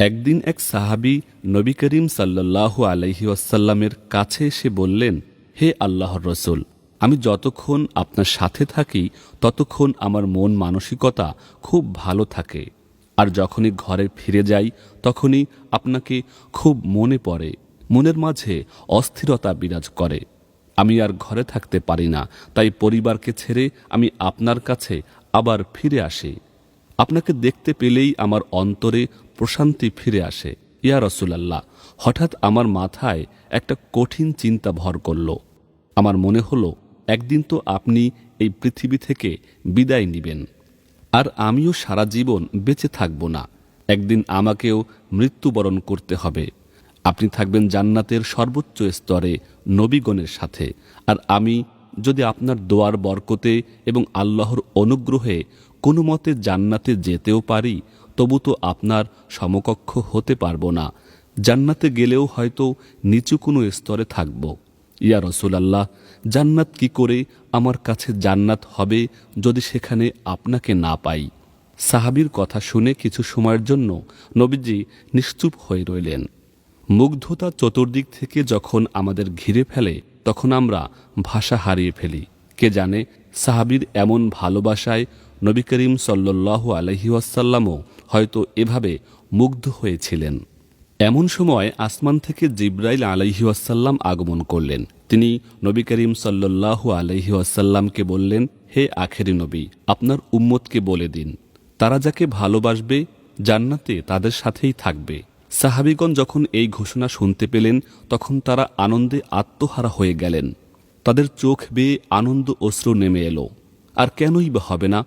একদিন এক সাহাবি নবী করিম সাল্লাল্লাহু আলহি ওয়াসাল্লামের কাছে এসে বললেন, হে আল্লাহর রসুল, আমি যতক্ষণ আপনার সাথে থাকি, ততক্ষণ আমার মন মানসিকতা খুব ভালো থাকে। আর যখনই ঘরে ফিরে যাই, তখনই আপনাকে খুব মনে পড়ে, মনের মাঝে অস্থিরতা বিরাজ করে। আমি আর ঘরে থাকতে পারি না, তাই পরিবারকে ছেড়ে আমি আপনার কাছে আবার ফিরে আসি। আপনাকে দেখতে পেলেই আমার অন্তরে প্রশান্তি ফিরে আসে। ইয়া রসুলাল্লাহ, হঠাৎ আমার মাথায় একটা কঠিন চিন্তা ভর করল। আমার মনে হলো, একদিন তো আপনি এই পৃথিবী থেকে বিদায় নিবেন, আর আমিও সারা জীবন বেঁচে থাকব না। একদিন আমাকেও মৃত্যুবরণ করতে হবে। আপনি থাকবেন জান্নাতের সর্বোচ্চ স্তরে, নবীগণের সাথে। আর আমি যদি আপনার দোয়ার বরকতে এবং আল্লাহর অনুগ্রহে কোনো মতে জান্নাতে যেতেও পারি তবু তো আপনার সমকক্ষ হতে পারব না। জান্নাতে গেলেও হয়তো নিচু কোনো স্তরে থাকব। ইয়া রসুলাল্লাহ, জান্নাত কি করে আমার কাছে জান্নাত হবে যদি সেখানে আপনাকে না পাই? সাহাবির কথা শুনে কিছু সময়ের জন্য নবীজি নিশ্চুপ হয়ে রইলেন। মুগ্ধতা চতুর্দিক থেকে যখন আমাদের ঘিরে ফেলে, তখন আমরা ভাষা হারিয়ে ফেলি। কে জানে, সাহাবির এমন ভালোবাসায় নবী করিম সাল্লু আলহিউসাল্লামও হয়তো এভাবে মুগ্ধ হয়েছিলেন। এমন সময় আসমান থেকে জিব্রাইল আলাইহিউসাল্লাম আগমন করলেন। তিনি নবী করিম সাল্লু আলহিউসাল্লামকে বললেন, হে আখেরি নবী, আপনার উম্মতকে বলে দিন। তারা যাকে ভালোবাসবে, জান্নাতে তাদের সাথেই থাকবে। সাহাবিগণ যখন এই ঘোষণা শুনতে পেলেন, তখন তারা আনন্দে আত্মহারা হয়ে গেলেন। তাদের চোখ বেয়ে আনন্দ অশ্রু নেমে এলো। আর কেনই বা হবে না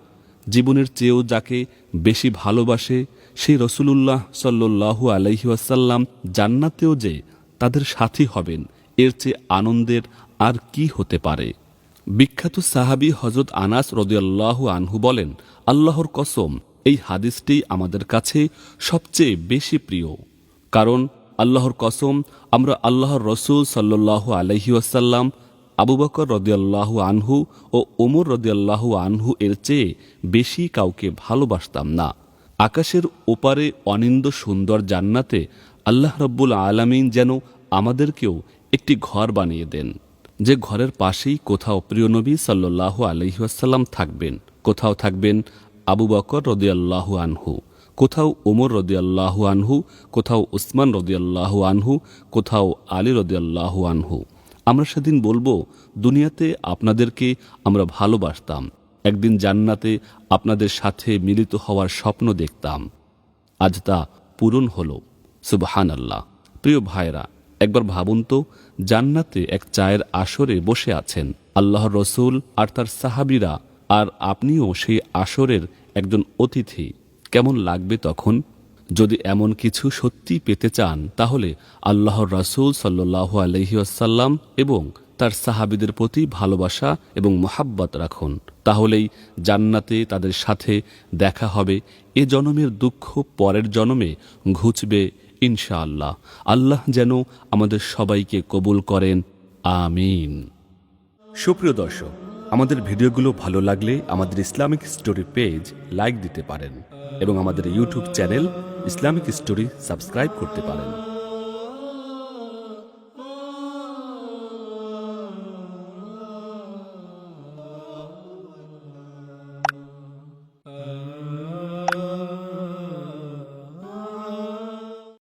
জীবনের চেয়েও যাকে বেশি ভালোবাসে, সেই রসুলুল্লাহ সাল্লু আলহিউসাল্লাম জান্নাতেও যে তাদের সাথী হবেন, এর চেয়ে আনন্দের আর কি হতে পারে? বিখ্যাত সাহাবি হজরত আনাস রদিয়াল্লাহু আনহু বলেন, আল্লাহর কসম, এই হাদিসটি আমাদের কাছে সবচেয়ে বেশি প্রিয়। কারণ আল্লাহর কসম, আমরা আল্লাহর রসুল সাল্লাহ আলহি আসাল্লাম আবু বকর রদিয়াল্লাহু আনহু ও ওমর রদিয়াল্লাহু আনহু এর চেয়ে বেশি কাউকে ভালোবাসতাম না। আকাশের ওপারে অনিন্দ সুন্দর জান্নাতে আল্লাহ রব্বুল আলমিন যেন আমাদেরকেও একটি ঘর বানিয়ে দেন, যে ঘরের পাশেই কোথাও প্রিয় নবী সাল্লাহ আলহিহাসাল্লাম থাকবেন, কোথাও থাকবেন আবু বকর রদিয়াল্লাহু আনহু, কোথাও ওমর রদিয়াল্লাহু আনহু, কোথাও উসমান রদিয়াল্লাহু আনহু, কোথাও আলী রদিয়াল্লাহু আনহু। আমরা সেদিন বলব, দুনিয়াতে আপনাদেরকে আমরা ভালোবাসতাম। একদিন জান্নাতে আপনাদের সাথে মিলিত হওয়ার স্বপ্ন দেখতাম। আজ তা পূরণ হল। সুবহান আল্লাহ প্রিয় ভাইরা একবার ভাবুন তো, জান্নাতে এক চায়ের আসরে বসে আছেন আল্লাহর রসুল আর তার সাহাবিরা, আর আপনিও সেই আসরের একজন অতিথি। কেমন লাগবে তখন? যদি এমন কিছু সত্যি পেতে চান, তাহলে আল্লাহর রাসুল সাল্লাহ আলহিউসাল্লাম এবং তার সাহাবিদের প্রতি ভালোবাসা এবং মোহাব্বত রাখুন। তাহলেই জান্নাতে তাদের সাথে দেখা হবে, এ জনমের দুঃখ পরের জনমে ঘুচবে ইনশাআল্লাহ। আল্লাহ যেন আমাদের সবাইকে কবুল করেন। আমিন। সুপ্রিয় দর্শক, আমাদের ভিডিওগুলো ভালো লাগলে আমাদের ইসলামিক স্টোরি পেজ লাইক দিতে পারেন। এবং আমাদের YouTube channel Islamic story subscribe করতে পারেন।